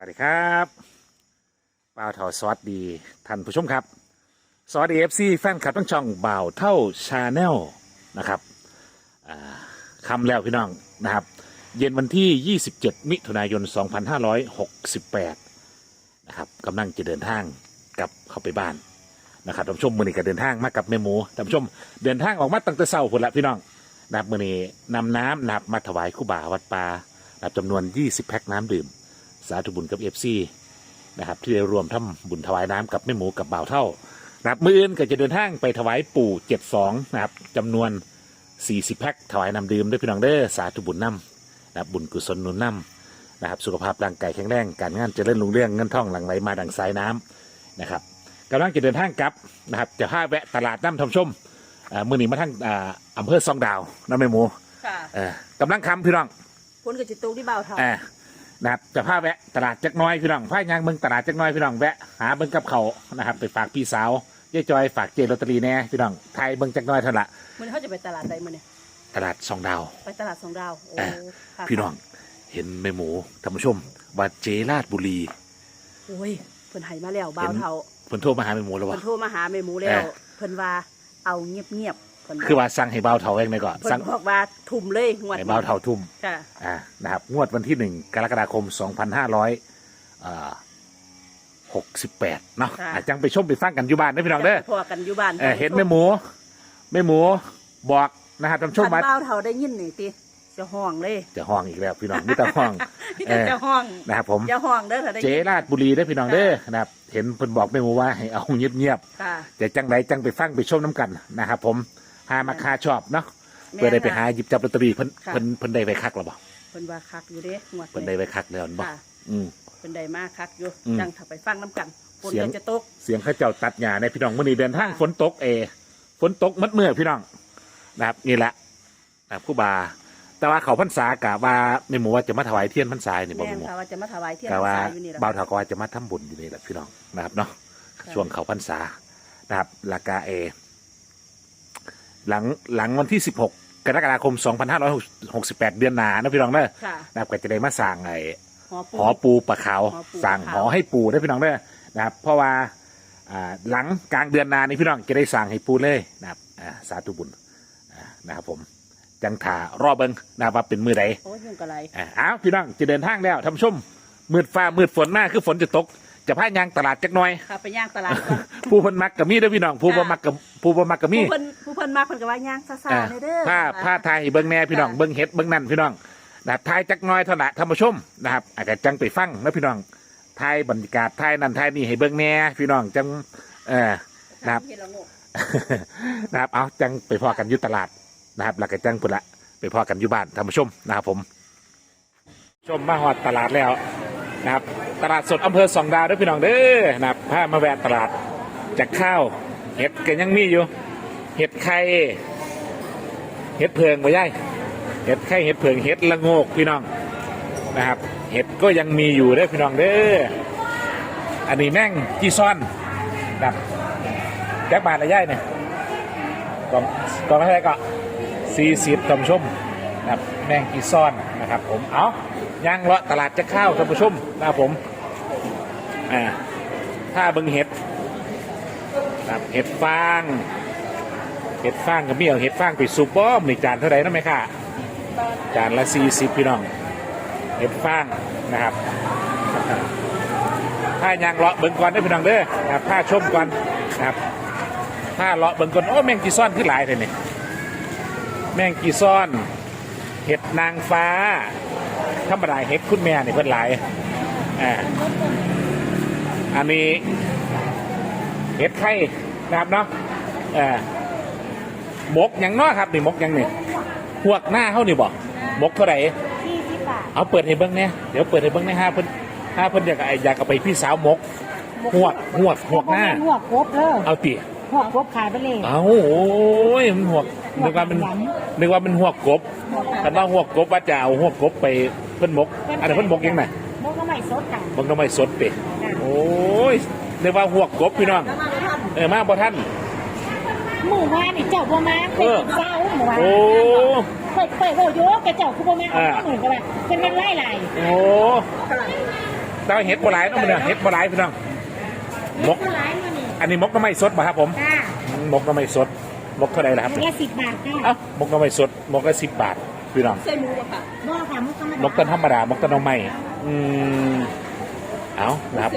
สวัสดีครับบ่าวเท่าสวัสดีท่านผู้ชมครับ สวัสดีเอฟซีแฟนคลับทั้งช่องบ่าวเท่าชาแนลนะครับอ่าคำแล้วพี่น้องนะครับ เย็นวันที่ 27 มิถุนายน 2568 นะครับกำลังจะเดินทางกลับเข้าไปบ้านนะครับท่านผู้ชมมือนี้ก็เดินทางมากับแม่หมูท่านผู้ชมเดินทางออกมาตั้งแต่เช้าพุ่นละพี่น้องนับมือนี้นำน้ำนับมาถวายคู่บ่าวัดป่านับจำนวน 20 แพ็คน้ำดื่ม สาธุบุญกับเอฟซีนะครับที่ได้รวมทำบุญถวายน้ำกับแม่หมูกับบ่าวเท่านะครับมืออื่นก็จะเดินทางไปถวายปู่เจ็ดสองนะครับจำนวน 40 แพ็คถวายน้ำดื่มด้วยพี่น้องเด้อสาธุบุญน้ำนะครับบุญกุศลหนุนน้ำนะครับสุขภาพร่างกายแข็งแรงการงานเจริญรุ่งเรืองเงินทองหลั่งไหลมาดังสายน้ำนะครับกำลังจะเดินทางกลับนะครับจะพาแวะตลาดน้ำทำชมอ่ามือหนีมาทั้งอ่าอำเภอซองดาวน้ำแม่หมูค่ะเออกำลังคำพี่น้องผลกับจิตตุกที่เบาเท่าอ่า นะครับจะพาแวะตลาดจักหน้อยพี่น้องพายางเมืองตลาดจักหน้อยพี่น้องแวะหาเบิ้งกับเขาวนะครับ ไปฝากพี่สาวยายจอยฝากเจลอตเตอรี่แน่พี่น้องไทยเบิ้งจักหน้อยเท่านั้นละมันเขาจะไปตลาดใดมาเนี่ยตลาดสองดาว ไปตลาดสองดาวโอ้อ่าค่ะพี่น้องเห็นแม่หมูท่านผู้ชมว่าเจลาดบุรี โอ้ยเพิ่นให้มาแล้วเบาเท่าเพิ่นโทรมาหาแม่หมูแล้วเพิ่วะ นโทรมาหาแม่หมูแล้เอวอเพิ่นว่าเอาเงียบเงียบๆเพิ่นคือว่าสั่งให้เบาเท่าเองเลยก่อนเพิ่สั่นงบอกว่าทุ่มเลยงวดให้เบาเท่าทุ่ม ค่ะอ่านะครับงวดวันที่หนึ่งกรกฎาคมสองพันห้าร้อยหกสิบแปดเนาะค่ะอาจังไปชมไปฟังกันอยู่บ้านนะพี่น้องเด้อพอกันอยู่บ้านเออเห็นแม่หมูแม่หมูบอกนะครับท่านผู้ชมคันว่าเบาเท่าได้ยินนี่ติจะห้องเลยจะห้องอีกแล้วพี่น้องนี่แต่ห้องเออจะห้องนะครับผมจะห้องเด้อถ้าได้เจยินราชบุรีได้อพี่น้องเด้อนะครับเห็นเพิ่นบอกแม่หมูว่าให้เอาเงียบค่ะ ๆแต่จังไรจังไปฟังไปชมน้ำกันนะครับผม หามาคาชอบเนาะแม่เพื่อได้ไปค่ะหาหยิบจับลอตเตอรี่เพิ่นค่ะ เพิ่นเพิ่นได้ไปคักหรือเปล่าเพิ่นว่าคักอยู่เด้งวดเพิ่นได้ไปคักแล้วบ่ค่ะอืม เพิ่นได้มาคักอยู่อืมจังถ้าไปฟังน้ำกันฝนเสียง ก็จะตก เสียงเข้าเจ้าตัดหญ้าในพี่น้องมื่อนี้เดินทางค่ะฝนตกเอฝนตกมัดเมื่อพี่น้องนะครับนี่แหละนะครับครู่บา แต่ว่าเขาพรรษากะว่าในหมู่ว่าจะมาถวายเทียนพรรษานี่บ่แม่แม่นหมู่ค่ะว่าจะมาถวายเทียนกะพรรว่าษาอยู่นี่แหละบ่าวถากว่าจะมาทำบุญอยู่นี่แหละพี่น้องนะครับเนาะค่ะช่วงเขาพรรษานะครับลากาเอ หลังหลังวันที่ 16 กรกฎาคม 2568 เดือนหนานะพี่น้องเด้อค่ะ นะครับก็จะได้มาสั่งไอ้ หอปู หอปูปลาขาวหอปูสั่งปลาหขาวอให้ปูได้พี่น้องเด้อนะครับ เพราะว่าอ่าหลังกลางเดือนหนานี่พี่น้องจะได้สั่งให้ปูเลยนะครับอ่าสาธุบุญอ่านะครับผมจังถารอเบิงนะครับว่าเป็นมือใดโอ้ยยุ่งกะไร อ่าอ้าวพี่น้องจะเดินทางแล้วท่านผู้ชมมืดฟ้ามืดฝนมากคือฝนจะตก จะพายางตลาดจักหน่อย ค่ะไปย่างตลาดก่อนผู้เพันมักกับมีเด้อพี่น้องผู้บ่มักกับผู้บ่มักกับมีผู้เพิ่นผู้เพิ่นมาเพิ่นก็ว่าย่างซาอ่าๆเลยเด้อผ้าผ้าไทยเบิ้งแน่พี่น้องเบิ้งเฮ็ดเบิ้งนั่นพี่น้องนะครับทายจักหน้อยเท่านั้นท่านผู้ชมนะครับอาจจะจังไปฟังนะพี่น้องทายบรรยากาศทายนั่นทายนี่ให้เบิ้งแน่พี่น้องจังเออนะครับ เฮ็ดละโงกนะครับเอาจังไปพอกันอยู่ตลาดนะครับแล้วก็จังพุ่นละไปพอกันอยู่บ้านท่านผู้ชมนะครับผม ชมมาฮอดตลาดแล้วนะครับ ตลาดสดอำเภอสองดาวด้วยพี่น้องเด้อนะครับพามาแวะตลาดจากข้าวเห็ดก็ยังมีอยู่ เห็ดไข่เห็ดเพิงบ่ย่ายเห็ดไข่เห็ดเพิงเห็ดละโงกพี่น้องนะครับ เห็ดก็ยังมีอยู่เด้อพี่น้องเด้ออันนี้แม่งจีซ่อนนะครับแจ็คบาทละย่ายเนี่ยกล่องกล่องอะไรก็สี่สิบท่านผู้ชมนะครับแม่งจีซ่อนนะครับผมเอา ย่างเลาะตลาดจะข้าวท่านผู้ชมนะครับผมอ่าถ้าเบิงเห็ดครับเห็ดฟางเห็ดฟางกับเมี่ยวเห็ดฟางไปซุปบ้อมในจานเท่าไหร่นะไหมค่ะจานละสี่สิบพี่น้องเห็ดฟางนะครับผ้ายางเลาะเบิงก่อนได้พี่น้องเด้อนะครับผ้าชมก่อนนะครับผ้าเลาะเบิงก่อนโอ้แมงกีซ่อนขึ้นหลายเลยนี่แมงกีซ่อน เห็ดนางฟ้า ธรรมดาเห็ดคุณแม่นี่เพิ่นหลายอ่าอันนี้เห็ดไข่นะครับเนาะเออหมกหยังเนาะครับนี่หมกหยังนี่หวกหน้าเขานี่บ่หมกเท่าไหร่ยี่สิบบาทเอาเปิดให้เบิ้งเนี่ยเดี๋ยวเปิดให้เบิ้งเนี่ยห้าเพิ่นห้าเพิ่นอยากไอ้อยากเอาไปพี่สาวหมกหวกหวกหวกหน้าหัวกบเด้อเอาติหัวกบขายไปเลย เอาโอ้ยมันหวกนึกว่ามันนึกว่ามันหวกกบคันว่าหวกกบว่าจะเอาหวกกบไป เพิ่นหมก อันนี้นเพิ่นหมกยังไงมกก็ไม่สดกันบางทำไมสดติโอ้ยนึกว่าหวกกบพี่น้อง เออมาบ่ท่าน หมู่ว่านี่เจ้าบ่มาเอเป็นอเจ้าหมู่ว่าโอ้เปิดเปิดโอ้โยกแกเจ้าคือบ่มาเอาอ่า หมื่นก็แบบเป็นเป็นไล่ไล่โอ้แต่ว่าเห็ดโบราณเนาะมันเนี่ยเห็ดโบราณพี่น้อง มกเท่าไหร่มานี่อันนี้มกน้ำไม่สดป่ะครับผมค่ะมกน้ำไม่สด มกเท่าไหร่ล่ะครับมุกละสิบบาทค่ะเอ้ามกน้ำไม่สด มกละสิบบาท พี่น้องใส่หมูบ่ค่ะบ่ค่ะมุกธรรมดามกต้นธรรมดามกต้นน้ำไม้อืมเอานะครับ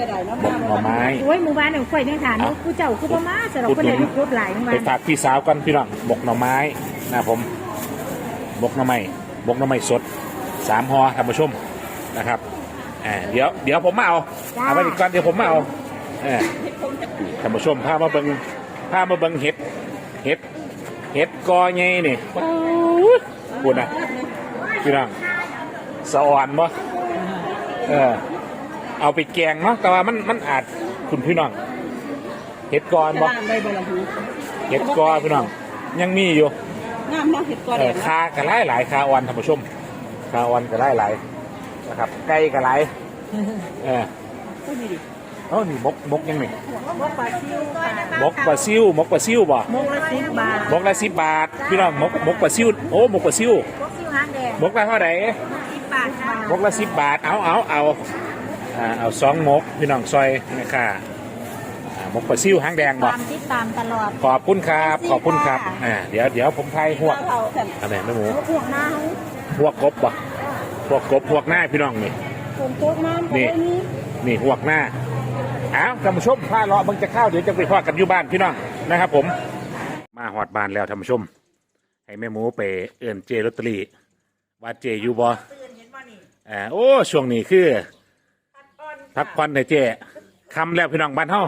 มกหน่อไม้โอ้ยหมู่บ้านเนี่ยข่อยเนี่ยค่ะเอ้ากูเจ้าคือบ่มาสำหรับคนไหนลูกรถหลายหมู่ไปบ้านฝากพี่สาวกันพี่น้องหมกหน่อไม้นะครับผมหมกหน่อไม้หมกหน่อไม้สดสามห่อท่านผู้ชมนะครับอ่าเดี๋ยวเดี๋ยวผมมาเอาเอาไว้อีกก่อนเดี๋ยวผมมาเอาเออท่านผู้ชมพามาเบิ่งพามาเบิ่งเห็ดเห็ดเห็ดกอไงนี่ พูดนะพี่น้องสะอ่อนบ่เออเอาไปแกงเนาะแต่ว่ามันมันอาจคุณพี่น้องเห็ดกอนบ่น้ำได้บ่ละหูเห็ดกอพี่น้องยังมีอยู่น้ำเนาะเห็ดกอเอแดองคากระไรหลายคาออนท่านผู้ชมคาออนกระไรหลายนะครับไก่กระไรเออก็มีดิ เอ้านี่มกมกยังไงมกปลาซิวค่ะมกปลาซิวมกปลาซิวบ่มกละสิบบาทมกละสิบบาทพี่น้องมกมกปลาซิวโอ้มกปลาซิวพวกซิวหางแดงมกละเท่าไหร่สิบบาทค่ะมกละสิบบาทเอาเอาเอาอ่าเอาสองมกพี่น้องซอยนะค่ะอ่ามกปลาซิวหางแดงบ่ตามที่ตามตลอดขอบคุณครับขอบคุณครับอ่าเดี๋ยวเดี๋ยวผมไทยหวกเราแผ่นอันไหนแม่หมูพวกหน้าหวกกบบ่หวกกบหวกหน้าพี่น้องนี่ผมโต๊ะน้ำนี่นี่หวกหน้า อ้าวท่านผู้ชมพาเลาะเบิ่งจะเข้าวเดี๋ยวจะไปพอกันอยู่บ้านพี่น้องนะครับ ผม มาหอดบ้านแล้วท่านผู้ชม ให้แม่หมูไปเอื่นเจลอตเตอรี่ว่าเจอยู่บ่อ่าโอ้ช่วงนี้คือพักผ่อนในเจคำแล้วพี่น้องบ้านเฮา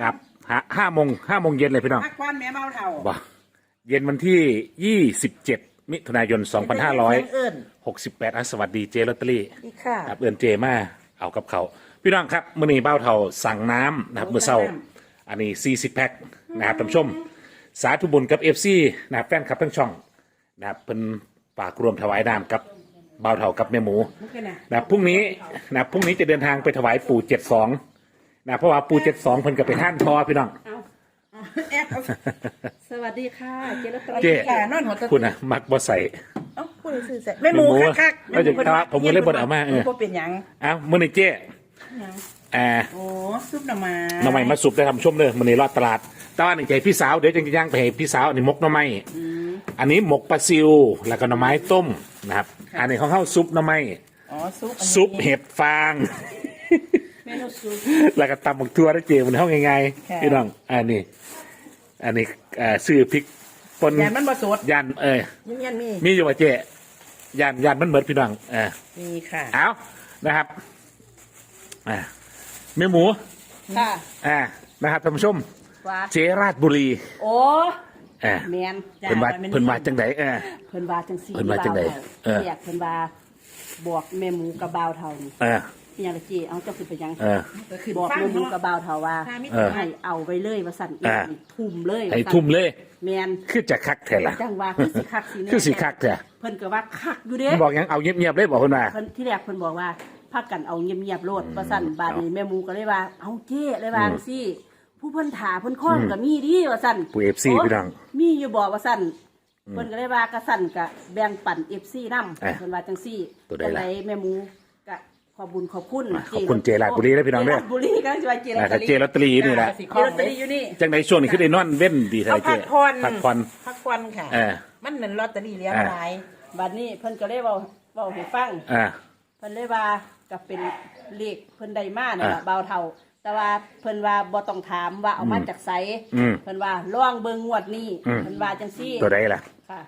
ครับหาห้าโมงห้าโมงเย็นเลยพี่น้องพักความแม่เมาเท่าบ่เย็นวันที่ยี่สิบเจ็ดมิถุนายนสองพันห้าร้อยเอิ้นหกสิบแปดสวัสดีเจลอตเตอรี่อีกค่ะ ครับเอินเจมาเอากับเขา พี่น้องครับมื่อนี้เบ้าเทาสั่งน้ำนะครับเมื่อเช้า อันนี้ 40 แพ็คนะครับท่านผู้ชม สาธุบุญกับ FC นะครับแฟนคลับทั้งช่องนะครับเป็นฝากรวมถวายน้ำกับเบ้าเทากับแม่หมูมุกกันนะนะครับพรุ่งนี้นะครับพรุ่งนี้จะเดินทางไปถวายปู่ 72นะเพราะว่าปู่ 72เพิ่นก็ไปท่านทอพี่น้องเอาเอาแอบเอาสวัสดีค่ะ เจลอตเตอเจ๊รี่ค่ะนอนหัวตะคุณนะมักบ่ใส่เอ้าพูดซื่อๆใส่แม่หมูคักๆแม่หมูเอ้ยแต่ว่าผมก็เลยบ่ได้เอามาเออบ่เป็นหยังอ้าวมื่อนี้เจ๊ห ยังอ่าโอ้ซุปหน่อไม้หน่อไม้มาสุบได้ทำชมเลยมันนี่รอดตลาดแต่ว่านี่ใจพี่สาวเดี๋ยวจะย่างไปให้พี่สาวอันนี้มกหน่อไม้อันนี้หมกปลาซิวแล้วก็หน่อไม้ต้มนะครับ อันนี้ของเข้าซุปหน่อไม้อ๋อซุปอันนี้ซุปเห็ดฟาง เมนูซุป แล้วก็ตำบักทั่วได้เจมันห้องง่ายค่ะๆพี่น้องอันนี้ อันนี้เอ่อซื้อพริกป่นยานมันบ่สดยันเอ้ยยังยันมีมีอยู่ว่าเจยันยันมันเหมือนพี่น้องเออมีค่ะ เอานะครับ อ่าแม่หมูค่ะอ่านะครับท่านผู้ชม ว่าเจราชบุรีโอ้อ่าแมนจ้เพิ่นว่าแม่เพิ่นว่าจังไดเออ เพิ่นว่าจังซี่เพิ่นว่าจังใดเออ เรียกเพิ่นว่าบอกแม่หมูกับบ่าวเฒ่านี่เอออีหยังละจีเอาเจ้าขึ้นไปยังเออบอกแม่หมูกับบ่าวเฒ่าว่าเออ ให้เอาไปเลยว่าสั่นอีกอ่า นี่ทุ่มเลยให้ว่าซั่นทุ่มเลย แมนคือจะคักแท้ล่ะ จังว่าคือสิคักสิแน่คือสิคักแท้เพิ่นก็ว่าคักอยู่เด้มันบอกยังเอาเงียบๆเลยบอกเพิ่นว่า เพิ่นที่แรกเพิ่นบอกว่า พักกันเอาเงียบๆโลดว่าสั่นบาดนี้แม่หมูก็เลยว่า เอาเจ้เลยว่าจังซี่ผู้เพิ่นถาเพิ่นค้อนก็มีดีว่าสั่นผู้ FC โพี่น้อง มีอยู่บอกว่าสั่นเพิ่นก็เลยว่ากระสั่นก็แบ่งปัน FC นำอะเพิ่นว่าจังซี่ตัวใดจังล่ะไดแม่หมูก็ขอบบุญขอบคุณอะขอบคุณเจราชบุรีด้วยพี่น้องเด้อ เจราชบุรีก็สิว่าเจราอ่าชถ้าเจลอตเตอรี่นี่แหละเจลอตเตอรี่อยู่นี่ จังไดช่วงนี้คือได้นอนเว้นดีแท้เขาเจพักผ่อนพักผ่อน พักผ่อนค่ะ เออ มันเหมือนลอตเตอรี่เลี้ยงอ่าหลาย บัดนี้เพิ่นก็เลยเว้าเว้าให้ฟัง อ่า เพิ่นเลยว่า ก็เป็นเลขเพิ่นได้มานั่นล่ะอ่าเบาเท่า แต่ว่าเพิ่นว่าบ่ต้องถามว่าเอามาจากไสอืมเพิ่นว่าลองเบิ่งงวดนี้อืม เพิ่นว่าจังซี่ตัวใดล่ะ ค่ะ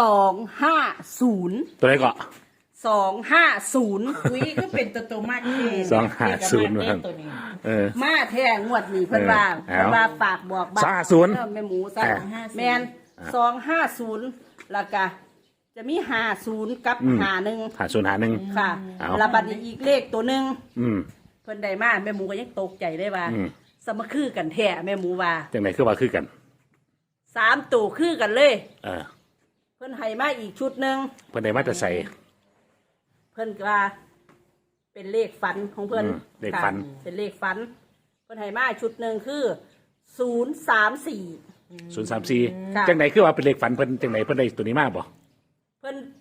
สองห้าศูนย์ตัวใดก็สองห้าศูนย์อุ้ยก็เป็นตัวโตมากเลยสองห้าศูนย์เด็กตัวนี้เออ มาแท้งวดนี้เพิ่นว่าเออเอาเพิ่นว่าฝากบอกบ้าสองห้าศูนย์เออแม่หมูซะอ่าแมนสองห้าศูนย์แล้วก็ จะมีห้าศูนย์กับอืมห้าหนึ่งหาศูนย์หาหนึ่ง ค่ะเอา แล้วบัดนี้อีกเลขตัวหนึ่งอืม เพิ่นได้มาแม่หมูก็ยังตกใจได้ว่า อืม สมคือกันแท้แม่หมูว่าจังไดคือว่าคือกัน สามตัวคือกันเลย เออเพิ่นให้มาอีกชุดหนึ่งเพิ่นได้มาแต่ใส่เพิ่นก็ว่าเป็นเลขฝันของเพิ่นอืมเลขฝัน ค่ะเป็นเลขฝัน เพิ่นให้มาชุดหนึ่งคือศูนย์สามสี่ ศูนย์สามสี่ค่ะ จังไดคือว่าเป็นเลขฝันเพิ่นจังไดเพิ่นได้ตัวนี้มาบ่เ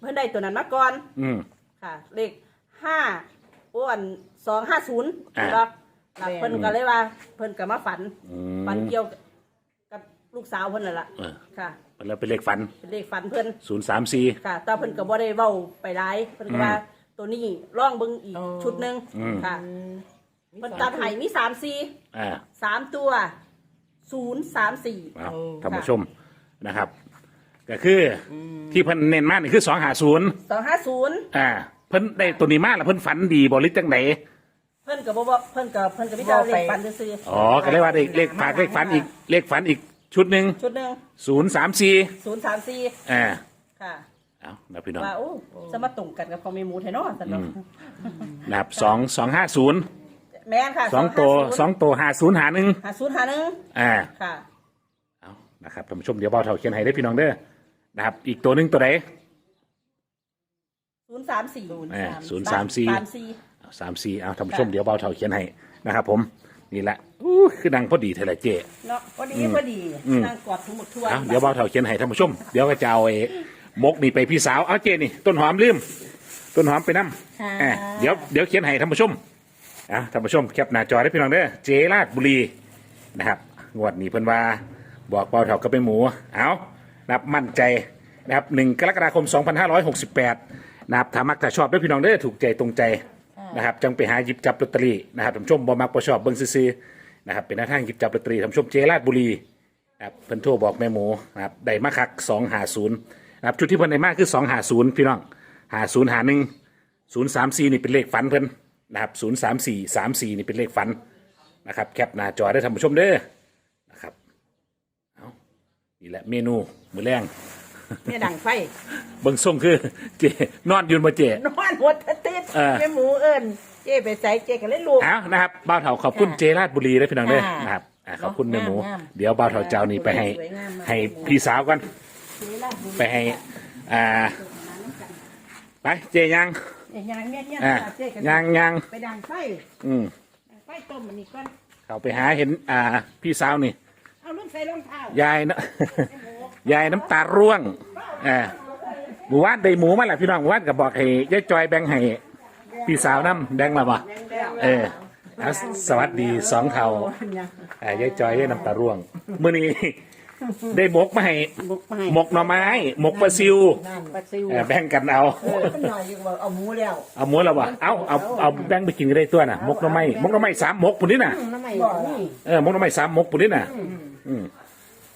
พิ่นเพิ่นได้ตัวนั้นมาก่อน อืม ค่ะ เลขห้าอ้วนสองห้าศูนย์อ่าครับเพิ่นก็เลยว่า เพิ่นก็มาฝัน อืม ฝันเกี่ยวกับลูกสาวเพิ่นนั่นล่ะเออ ค่ะ แล้วเป็นเลขฝันเป็นเลขฝันเพิ่น ศูนย์สามสี่ ค่ะแต่เพิ่นก็บ่ได้เว้าไปหลายเพิ่นก็ว่าตัวนี้ร่องเบิ่งอีกอ๋อ ชุดหนึงอืม ค่ะเพิ่นตัดให้มีสามสี่อ่าสามตัวศูนย์สามสี่เอาโอ้ท่านผู้ชมนะครับ ก็คืออที่เพิ่นเน้นมากนี่คือสองหาศูนย์สองห้าศูนย์อ่า เพิ่นได้ตัวนี้มาแล้วเพิ่นฝันดีบริจังไหนเพิ่นก็บ่บ่เพิ่นก็เพิ่นก็มีแต่เลขฝันซื่ออ๋อก็เลยว่าได้เลขฝากเลขฝันอีกเลขฝันอีกชุดหนึ่งๆชุดหนึงศูนย์สามสี่ศูนย์สามสี่อ่าค่ะเอานะพี่น้องว่าโอ้จะมาตรงกันกับของเมหมูไทยเนาะสนองนะครับสองสองห้าศูนย์แม่นค่ะสองตัวสองตัวหาศูนย์หาหนึ่งหาศูนย์หาหนึ่งอ่าค่ะเอานะครับท่านผู้ชมเดี๋ยวเบาเท่าเขียนให้ได้อพี่น้องเด้อ นะครับ อีกตัวหนึ่งตัวไหนศูนย์สามสี่อ่าศูนย์สามสี่สามสี่สามสี่เอาท่านผู้ชมเดี๋ยวเบาเท่าเขียนให้นะครับผมนี่แหละอู้คือดังพอดีเทละเจเนาะพอดีพอดีอืมนั่งกอดทั้งหมดทั่วเอาเดี๋ยวเบาเท่าเขียนให้ท่านผู้ชม เดี๋ยวก็จะเอาไอ้มกนี่ไปพี่สาวเอาเจนี่ต้นหอมลืม ต้นหอมไปน้ำค่ะอะเดี๋ยวเดี๋ยวเขียนให้ท่านผู้ชมอะท่านผู้ชมแคปหน้าจอได้พี่น้องเด้อเจราดบุรีนะครับงวดนี้เพิ่นว่าบอกเบาเท่ากับเป็นหมูเอา นะครับมั่นใจนะครับหนึ่งกรกฎาคม 2568นะครับถ้ามักถ้าชอบด้วยพี่น้องเด้อถูกใจตรงใจนะครับจังไปหาหยิบจับลอตเตอรี่นะครับท่านผู้ชมบ่มักบ่ชอบเบิ่งซื่อๆนะครับเป็นหน้าทางหยิบจับลอตเตอรี่ท่านผู้ชมเจราดบุรีนะครับเพิ่นโทรบอกแม่หมูนะครับได้มาคักสองหาศูนย์นะครับชุดที่เพิ่นได้มากคือสองหาศูนย์พี่น้องหาศูนย์หาหนึ่งศูนย์สามสี่นี่เป็นเลขฝันเพิ่นนะครับศูนย์สามสี่สามสี่นี่เป็นเลขฝันนะครับแคปหน้าจอได้ท่านผู้ชมเด้อนะครับเอานี่แหละเมนู มื้อแรงแม่ดังไฟเบิ่งส่งคือ เจนอนอยืนมาเจ นอนหัวติดเออ แม่หมูเอิญเจ๊ไปใส่เจ๊ก็เล่นลูก เอานะครับบ่าวเถาขอบคุณค่ะเจราดบุรีได้อพี่น้องเด้อค่ะนะครับอะขอบคุณแม่หมู งามๆเดี๋ยวบ่าวเถาเจ้านี่ไปให้ สวยงามมาก ให้พี่สาวกันไปให้ อ่า ไปเจยังยางเนี่ยเนี่ยอ่าเจ๊ก็ยังยังไปดังไฟอืมดังไฟต้มมันนี่ก่อนเขาไปหาเห็น อ่า พี่สาวนี่ เอาลูกใส่รองเท้ายายนะ ยายน้ำตาร่วงอ่าหมู่บ้านได้หมูมาแหละพี่น้องหมู่บ้านก็บอกให้ยายจอยแบ่งให้พี่สาวน้ำแบ่งมาบ่เออเอาสวัสดีสองเท่าอ่ายายจอยยายน้ำตาร่วงมื้อนี้ ได้หมกมาให้บุกไปหมกหน่อไม้หมกปลาซิวนั่นปลาซิวเออแบ่งกันเอาโอ้ยหน่อยยังบอกเอาหมูแล้วเอาหมูแล้ววะเอาเอาเอาแบ่งไปกินก็ได้ตัวน่ะหมกหน่อไม้หมกหน่อไม้สามหมกปุ่นนี่น่ะ น้ำไม่บอกนี่ เออหมกหน่อไม้สามหมกปุ่นนี่น่ะอืมห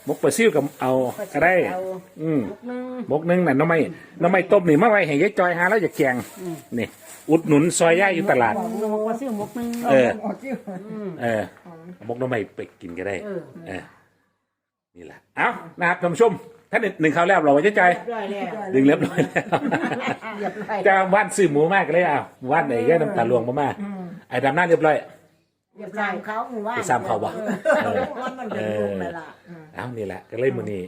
มกปลาซิวกับเอาก็ได้ เอาอืมนึงหมกหนึงน่ะหน่อไม้หน่อไม้ต้มนี่มาไว้ให้ยายจอยหาแล้วจะแกงนี่ อุดหนุนซอยย่าอยู่ตลาดปลาซิวหมกนึงเออปลาซิวเออหมกหน่อไม้ไปกินก็ได้เออเออนี่แหละเอานะครับท่านผู้ชมท่านหนึ่งข้าวแล้วเราไว้ยายจอยได้แล้วดึงเรียบร้อยแล้วเรียบร้อยจะว่านซื้อหมูมากเลยอะว่านไหนก็น้ำตาลวงมามาไอ้ดำหน้าเรียบร้อย เรียบร้อยเขาหมู่บ้านไปซ้ำเขาวะเออมันเป็นลูกนั่นล่ะเอ้านี่แหละก็เลยมือนี้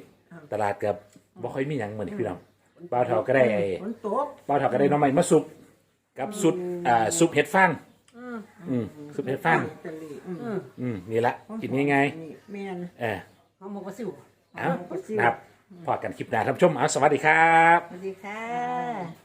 ตลาดกับบ่ค่อยมีหยังมือนี้พี่น้องป้าวเถาก็ได้ไอ้ฝนตกป้าวเถาก็ได้หน้องใหม่มาซุปกับซุปอ่าซุปเห็ดฟางอืมซุปเห็ดฟางตะลีอืมอืมนี่แหละกินง่ายนี่แม่นๆเออ เขาหมกปลาซิว เอ้านะครับพอกันคลิปหน้าท่านผู้ชม เอาสวัสดีครับ สวัสดีค่ะ